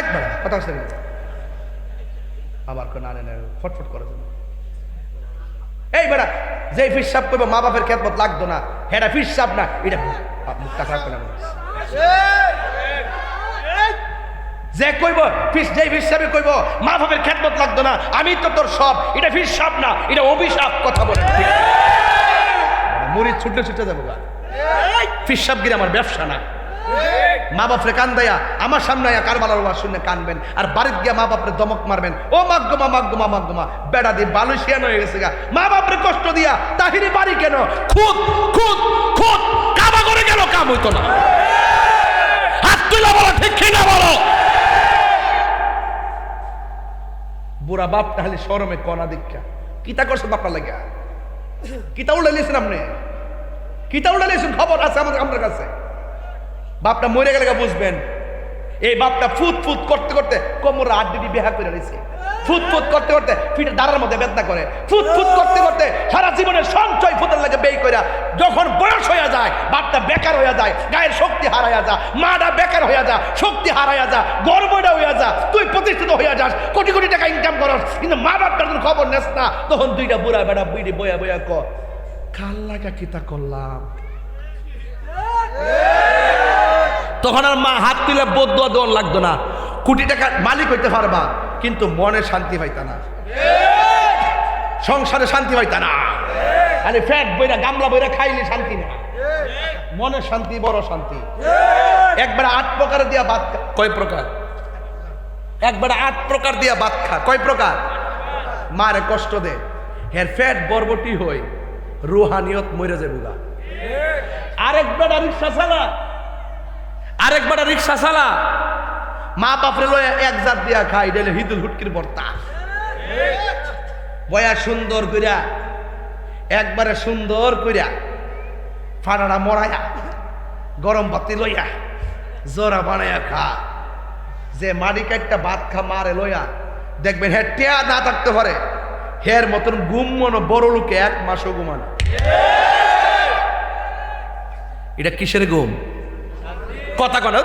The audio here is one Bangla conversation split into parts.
একবার, কথা আসতে আবার না না, ফটফট করে এই বেড়া যে ফিসাব করব, মা বাপের খেদমত লাগতো না। হেটা ফিসাব না, এটা মুখটা খারাপ করে যে কইব ফিস যেই ফিসাবে কইব, মা বাপের খেদমত লাগতো না, আমি তো তোর সব, এটা ফিসাব না, এটা অভিশাপ কথা বলে। মুড়ি ছুটে ছুটে যাব ফিসাব গিয়ে আমার ব্যবসা না। মা বাপরে কান দেয়া, আমার সামনে আয়া কারবালার ওয়াজ শুনে কানবেন, আর বাড়িতে গিয়া মা বাপরে দমক মারবেন। ও মাগ্গমা মাগ্গমা মাগ্গমা বেড়া দিয়ে বালুসিয়ান হয়ে গেছে গা। মা বাপরে কষ্ট দিয়া, তাহিরি বাড়ি কেন? খুদ খুদ খুদ কাবা করে গেল, কাম হইতো না। হাত তুলে বলো, ঠিক কিনা বলো। বুড়া বাপ তাহলে সরমে কনা দীক্ষা। কিতা করছে বাপটা লাগিয়া? কিতা উল্লে লিয়েছেন আপনি? কিতা উল্লে লিয়েছেন খবর আছে আমাদের কাছে। বাপটা মরে গেলে বুঝবেন। এই বাপটা ফুট ফুট করতে করতে কোমর আড্ডি বেহা করে রয়েছে। ফুট ফুট করতে করতে পিঠের দাঁড়ার মধ্যে বেদনা করে। ফুট ফুট করতে করতে সারা জীবনের সঞ্চয় ফুটের লাগে বেই কইরা যখন বয়স হইয়া যায়, বাপটা বেকার হইয়া যায়, গায়ের শক্তি হারাইয়া যা, মাটা বেকার হইয়া যা, শক্তি হারাইয়া যা, গর্বটা হইয়া যা, তুই প্রতিষ্ঠিত হইয়া যাস, কোটি কোটি টাকা ইনকাম করস, কিন্তু মা বাপটার যখন খবর নেস না, তখন দুইটা বুড়া বেড়া বুড়ি বয়া বয়া কাল লাগা কিতা করলাম? তখন আর মা হাত তুলে বদুয়া দেওয়ার লাগতো না। কোটি টাকার মালিক হইতে পারবা, কিন্তু মনে শান্তি পাইতা না। সংসারে শান্তি পাইতা না। আরে ফ্যাট বইরা, গামলা বইরা খাইলে শান্তি না। মনে শান্তি, বড় শান্তি। একবার আট প্রকার দিয়া খা কয় প্রকার? একবার আট প্রকার দিয়া ভাত খা। কয় প্রকার? মারে কষ্ট দে। হের ফ্যাট বরবটি হই, রুহানিয়ত মরে যাবে গা। আরেকবার রিক্সা চালা আরেকবার রিক্সা চালা। মা বাপরে লয়ে এক জাত দিয়া খাই ডেলে হিদুল হুটকির বর্তা। বয়া সুন্দর কইরা একবারে সুন্দর কইরা ফাড়াটা মরাইয়া গরম বাতি লইয়া জোরা বানাইয়া খা। যে মাটি কাটটা ভাত খা মারে লইয়া দেখবেন হ্যাঁ টেয়া না থাকতে পারে হের মতন গুম গুমন বড় লোকে এক মাসও ঘুমান এটা কিসের ঘুম? কথা কন।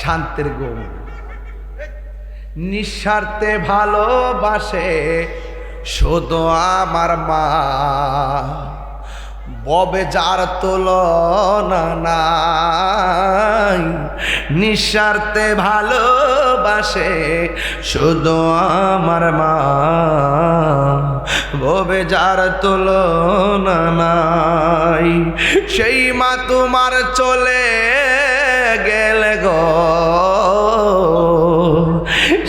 শান্তির ঘুম নিঃস্বার্থে ভালোবাসে শুধু আমার মা। ববে যার তুলনা না নিঃস্বার্থে ভালোবাসে, শুধু আমার মা। ববে যার তুলনা নাই, সেই মা তোমার চলে গেল গো।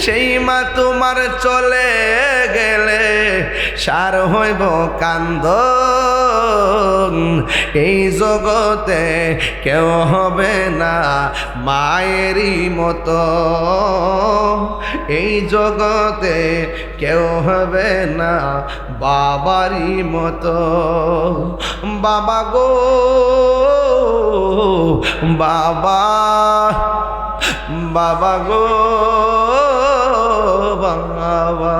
সেই মা তোমার চলে সার হইব কান্দ এই জগতে কেউ হবে না মায়েরই মতো। এই জগতে কেউ হবে না বাবারই মতো। বাবা গো, বাবা বাবা গো। বাবা।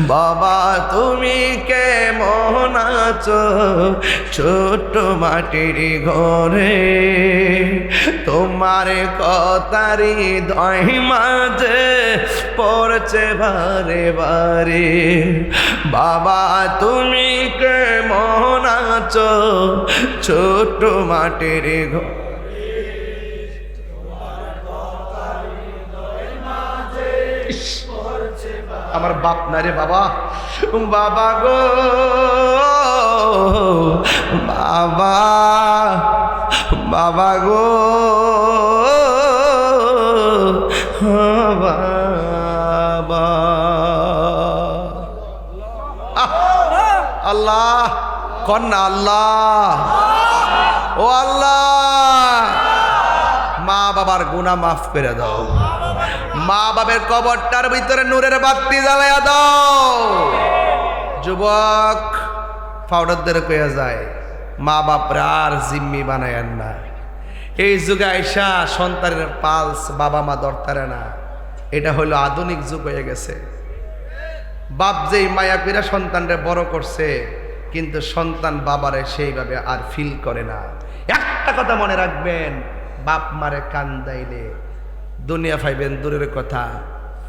বাবা, তুমি কেমন আছো? ছোট মাটির ঘরে তোমার কথারি দয় মাঝে পড়ছে বারে বারে। বাবা, তুমি কেমন আছো? ছোট মাটির ঘর আমার বাপ না রে বাবা? বাবা গো, বাবা বাবা গো আল্লাহ কন্যা আল্লাহ। ও আল্লাহ মা বাবার গুণা মাফ করে দাও। মা বাবার কবরটার ভিতরে নূরের বাতি জ্বালাইয়া দাও। যুবক ফাউডারদের কইয়া যায়, মা বাপরে আর জিম্মি বানায়েন না। এই যুগে আইসা সন্তানের পালস বাবা মা দরতারে না। এটা হলো আধুনিক যুগ হয়ে গেছে। বাপ যেই মায়া কইরা সন্তানরে বড় করছে, কিন্তু সন্তান বাবারে সেইভাবে আর ফিল করে না। একটা কথা মনে রাখবেন বাপ মারে কান্দাইলে দুনিয়া পাইবেন দূরের কথা।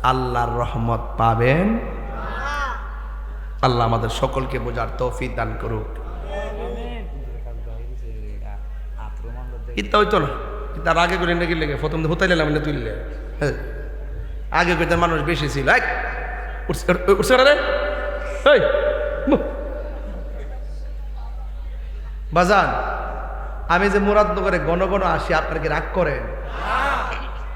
আল্লাহর রহমত পাবেন। আল্লাহ আমাদের সকলকে বোঝার তৌফিক দান করুক। ইত্যা হইতো না। তার আগে করে নাকি লেগে? প্রথম হতাই লেলাম না তুললে। হ্যাঁ। আগে করে মানুষ বেশি ছিল। এক উঠছে রে। বাজান। আমি যে মুরাদনগরে ঘন ঘন আসি আপনার কি রাগ করেন?